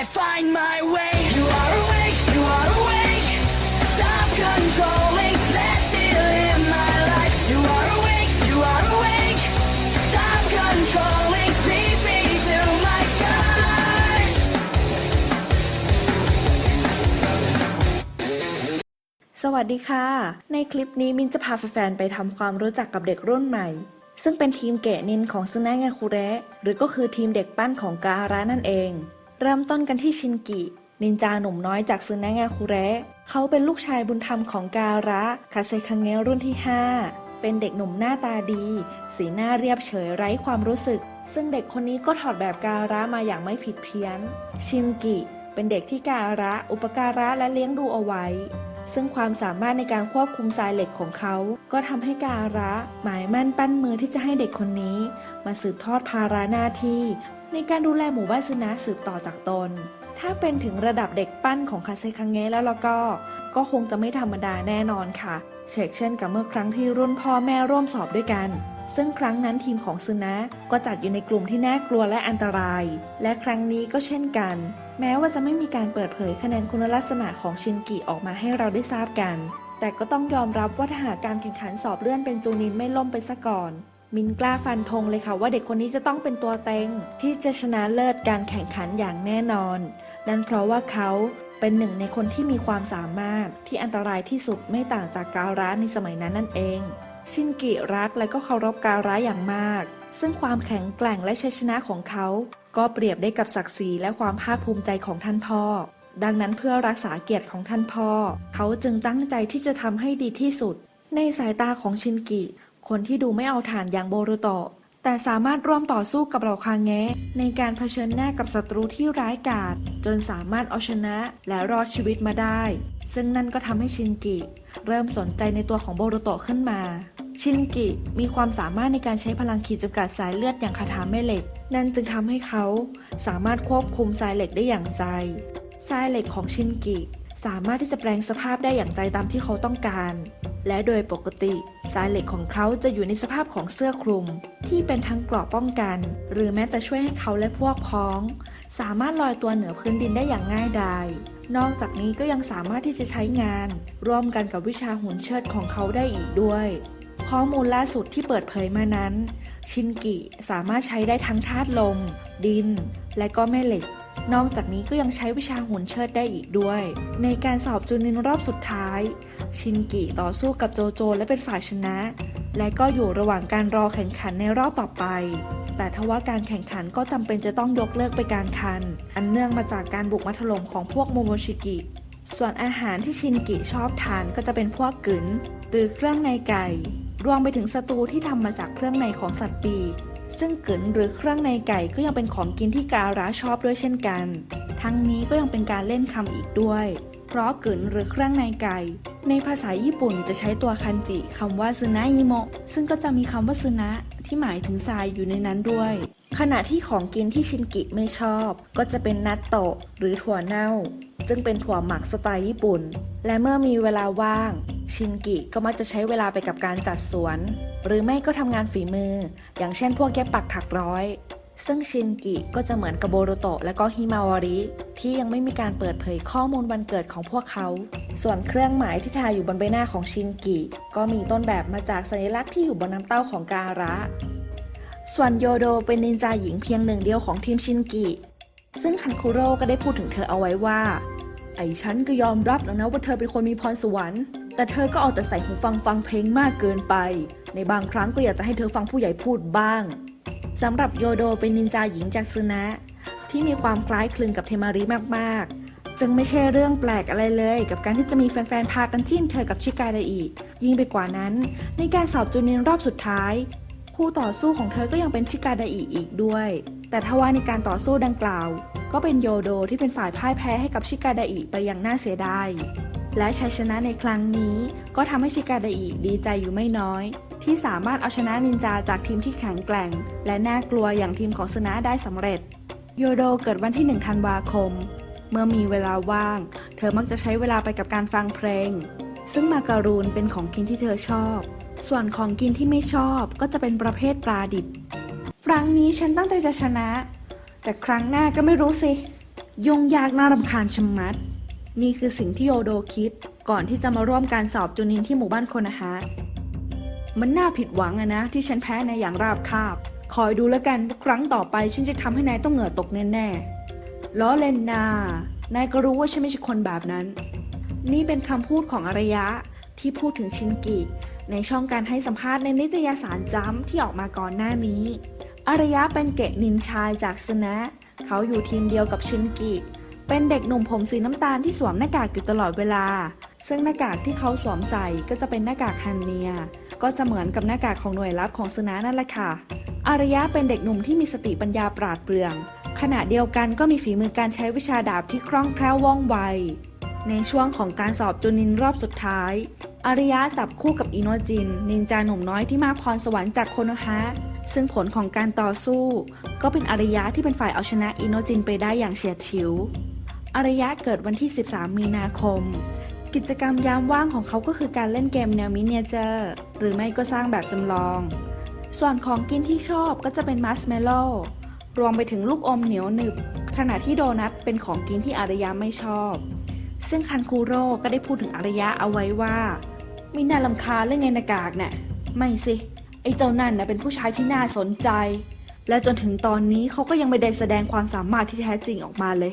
I find my way. You are awake, you are awake. Stop controlling, let me live my life. You are awake, you are awake. Stop controlling, lead me to my stars. สวัสดีค่ะ ในคลิปนี้มินจะพาแฟนๆไปทำความรู้จักกับเด็กรุ่นใหม่ซึ่งเป็นทีมเกะนินของซึนะงาคุเระหรือก็คือทีมเด็กปั้นของกาฮาระนั่นเอง เริ่มต้นกันที่ชินกิ นินจาหนุ่มน้อยจากซึนะงาคุเระ เขาเป็นลูกชายบุญธรรมของการะคาเซคังเงะรุ่นที่ 5 เป็นเด็กหนุ่มหน้าตาดี สีหน้าเรียบเฉยไร้ความรู้สึก ซึ่งเด็กคนนี้ก็ถอดแบบการะมาอย่างไม่ผิดเพี้ยน ชินกิ เป็นเด็กที่การะ อุปการะและเลี้ยงดูเอาไว้ ซึ่งความสามารถในการควบคุมทรายเหล็กของเขา ก็ทำให้การะหมายมั่นปั้นมือที่จะให้เด็กคนนี้ มาสืบทอดภาระหน้าที่ ในการดูแลหมู่บ้านซึนะสืบต่อจากตน ถ้าเป็นถึงระดับเด็กปั้นของคาเซคังเงะแล้วแล้วก็ ก็คงจะไม่ธรรมดาแน่นอนค่ะ เชกเช่นกับเมื่อครั้งที่รุ่นพ่อแม่ร่วมสอบด้วยกัน ซึ่งครั้งนั้นทีมของซึนะก็จัดอยู่ในกลุ่มที่น่ากลัวและอันตราย และครั้งนี้ก็เช่นกัน แม้ว่าจะไม่มีการเปิดเผยคะแนนคุณลักษณะของชินกิออกมาให้เราได้ทราบกัน แต่ก็ต้องยอมรับว่าถ้าหากการแข่งขันสอบเลื่อนเป็นจูนินไม่ล่มไปซะก่อน มินกล้าฟันธงเลยค่ะว่าเด็กคนนี้จะต้องเป็นตัวเต็ง ที่จะชนะเลิศการแข่งขันอย่างแน่นอน นั่นเพราะว่าเขาเป็นหนึ่งในคนที่มีความสามารถที่อันตรายที่สุดไม่ต่างจากการะในสมัยนั้นนั่นเอง ชินกิรักและก็เคารพการะอย่างมาก ซึ่งความแข็งแกร่งและชัยชนะของเขา ก็เปรียบได้กับศักดิ์ศรีและความภาคภูมิใจของท่านพ่อ ดังนั้นเพื่อรักษาเกียรติของท่านพ่อ เขาจึงตั้งใจที่จะทำให้ดีที่สุด ในสายตาของชินกิ คนที่ดูไม่เอาฐานอย่างโบรุโตะแต่สามารถร่วมต่อสู้กับเหล่าคางแงะในการเผชิญหน้ากับศัตรูที่ร้ายกาจจนสามารถเอาชนะและรอดชีวิตมาได้ ซึ่งนั่นก็ทำให้ชินกิ เริ่มสนใจในตัวของโบรุโตะขึ้นมา ชินกิมีความสามารถในการใช้พลังขีดจำกัดสายเลือดอย่างคาถาแม่เหล็ก นั่นจึงทำให้เขาสามารถควบคุมสายเหล็กได้อย่างใจสายเหล็กของชินกิ สามารถที่จะแปลงสภาพได้อย่างใจตามที่เขาต้องการ และโดยปกติสายเหล็กของเขาจะอยู่ในสภาพของเสื้อคลุม ที่เป็นทั้งเกราะป้องกัน หรือแม้แต่ช่วยให้เขาและพวกพ้อง สามารถลอยตัวเหนือพื้นดินได้อย่างง่ายดายนอกจากนี้ก็ยังสามารถที่จะใช้งาน ร่วมกันกับวิชาหุ่นเชิดของเขาได้อีกด้วย ข้อมูลล่าสุดที่เปิดเผยมานั้น ชินกิสามารถใช้ได้ทั้งธาตุลม ดิน และก็แม่เหล็ก นอกจากนี้ก็ยังใช้วิชาหุ่นเชิดได้อีกด้วย ในการสอบจูนินรอบสุดท้าย ชินกิต่อสู้กับโจโจและเป็นฝ่ายชนะ และก็อยู่ระหว่างการรอแข่งขันในรอบต่อไป แต่ทว่าการแข่งขันก็จำเป็นจะต้องยกเลิกไปการคัน อันเนื่องมาจากการบุกมาถล่มของพวกโมโมชิกิส่วนอาหารที่ชินกิชอบทานก็จะเป็นพวกกึ๋นหรือเครื่องในไก่ รวมไปถึงสตูที่ทำมาจากเครื่องในของสัตว์ปีก ซึ่งกึ๋นหรือเครื่องในไก่ก็ยังเป็นของกินที่การะชอบด้วยเช่นกัน ทั้งนี้ก็ยังเป็นการเล่นคำอีกด้วย เพราะกึ๋นหรือเครื่องในไก่ ในภาษาญี่ปุ่นจะใช้ตัวคันจิคำว่าซึนะยิโมะซึ่งก็จะมีคำว่าซึนะที่หมายถึงทรายอยู่ในนั้นด้วย ขณะที่ของกินที่ชินกิไม่ชอบ ก็จะเป็นนัตโตะหรือถั่วเน่า ซึ่งเป็นถั่วหมักสไตล์ญี่ปุ่น และเมื่อมีเวลาว่าง ชินกิก็มักจะใช้เวลาไปกับการจัดสวน หรือไม่ก็ทำงานฝีมือ อย่างเช่นพวกแยบปักถักร้อย ซึ่งชินกิก็จะเหมือนกับโบโรโตะและก็ฮิมาวาริที่ยังไม่มีการเปิดเผยข้อมูลวันเกิดของพวกเขา ส่วนเครื่องหมายที่ทาอยู่บนใบหน้าของชินกิก็มีต้นแบบมาจากสัญลักษณ์ที่อยู่บนน้ำเต้าของการะ ส่วนโยโดเป็นนินจาหญิงเพียงหนึ่งเดียวของทีมชินกิซึ่งคันคุโร่ก็ได้พูดถึงเธอเอาไว้ว่าไอ้ฉันก็ยอมรับแล้วนะว่าเธอเป็นคนมีพรสวรรค์ แต่เธอก็เอาแต่ใส่หูฟังฟังเพลงมากเกินไป ในบางครั้งก็อยากจะให้เธอฟังผู้ใหญ่พูดบ้างสำหรับโยโดเป็นนินจาหญิงจากซึนะ ที่มีความคล้ายคลึงกับเทมาริมากๆ จึงไม่ใช่เรื่องแปลกอะไรเลย กับการที่จะมีแฟนๆพากันจิ้นเธอกับชิกาไดอีก ยิ่งไปกว่านั้น ในการสอบจูเนียนรอบสุดท้าย คู่ต่อสู้ของเธอก็ยังเป็นชิกาไดอีอีกด้วย แต่ทว่าในการต่อสู้ดังกล่าว ก็เป็นโยโดที่เป็นฝ่ายพ่ายแพ้ให้กับชิกาไดอีไปอย่างน่าเสียดาย และชัยชนะในครั้งนี้ ก็ทำให้ชิกาไดอีดีใจอยู่ไม่น้อย ที่สามารถเอาชนะนินจาจากทีมที่แข็งแกร่ง และน่ากลัวอย่างทีมของสนะได้สำเร็จ โยโดเกิดวันที่ 1 ธันวาคม เมื่อมีเวลาว่าง เธอมักจะใช้เวลาไปกับการฟังเพลง ซึ่งมาการูนเป็นของกินที่เธอชอบ ส่วนของกินที่ไม่ชอบก็จะเป็นประเภทปลาดิบ ครั้งนี้ฉันตั้งใจจะชนะ แต่ครั้งหน้าก็ไม่รู้สิ ยงยากน่ารำคาญชะมัด นี่คือสิ่งที่โยโดคิด ก่อนที่จะมาร่วมการสอบจูนินที่หมู่บ้านโคนาฮะมันน่าผิดหวังอะนะที่ฉันแพ้ในอย่างราบคาบ คอยดูแล้วกันครั้งต่อไปฉันจะทำให้นายต้องเหงื่อตกแน่ๆล้อเล่นนานายก็รู้ว่าฉันไม่ใช่คนแบบนั้น นี่เป็นคำพูดของอารยะที่พูดถึงชินกิในช่องการให้สัมภาษณ์ในนิตยสารจัมที่ออกมาก่อนหน้านี้ อารยะเป็นเกะนินชายจากสนะ เขาอยู่ทีมเดียวกับชินกิ เป็นเด็กหนุ่มผมสีน้ำตาลที่สวมหน้ากากอยู่ตลอดเวลา ซึ่งหน้ากากที่เขาสวมใส่ก็จะเป็นหน้ากากฮันเนีย ก็เหมือนกับหน้ากากของหน่วยลับของสนะนั่นแหละค่ะ อารยะเป็นเด็กหนุ่มที่มีสติปัญญาปราดเปรื่อง ขณะเดียวกันก็มีฝีมือการใช้วิชาดาบที่คล่องแคล่วว่องไว ในช่วงของการสอบจูนินรอบสุดท้าย อารยะจับคู่กับอิโนจิน นินจาหนุ่มน้อยที่มาพรสวรรค์จากโคโนฮะซึ่งผลของการต่อสู้ ก็เป็นอารยะที่เป็นฝ่ายเอาชนะอิโนจินไปได้อย่างเฉียดฉิว อารยะเกิดวันที่ 13 มีนาคม กิจกรรมยามว่างของเขาก็คือการเล่นเกมแนวมินิเจอร์ หรือไม่ก็สร้างแบบจำลอง ส่วนของกินที่ชอบก็จะเป็นมัสเมโลรวมไปถึงลูกอมเหนียวหนึบ ขณะที่โดนัทเป็นของกินที่อารยะไม่ชอบ ซึ่งคันคูโร่ก็ได้พูดถึงอารยะเอาไว้ว่าไม่น่าลำคาญเรื่องไงนากากน่ะไม่สิ ไอ้เจ้านั่นนะเป็นผู้ชายที่น่าสนใจ และจนถึงตอนนี้เขาก็ยังไม่ได้แสดงความสามารถที่แท้จริงออกมาเลย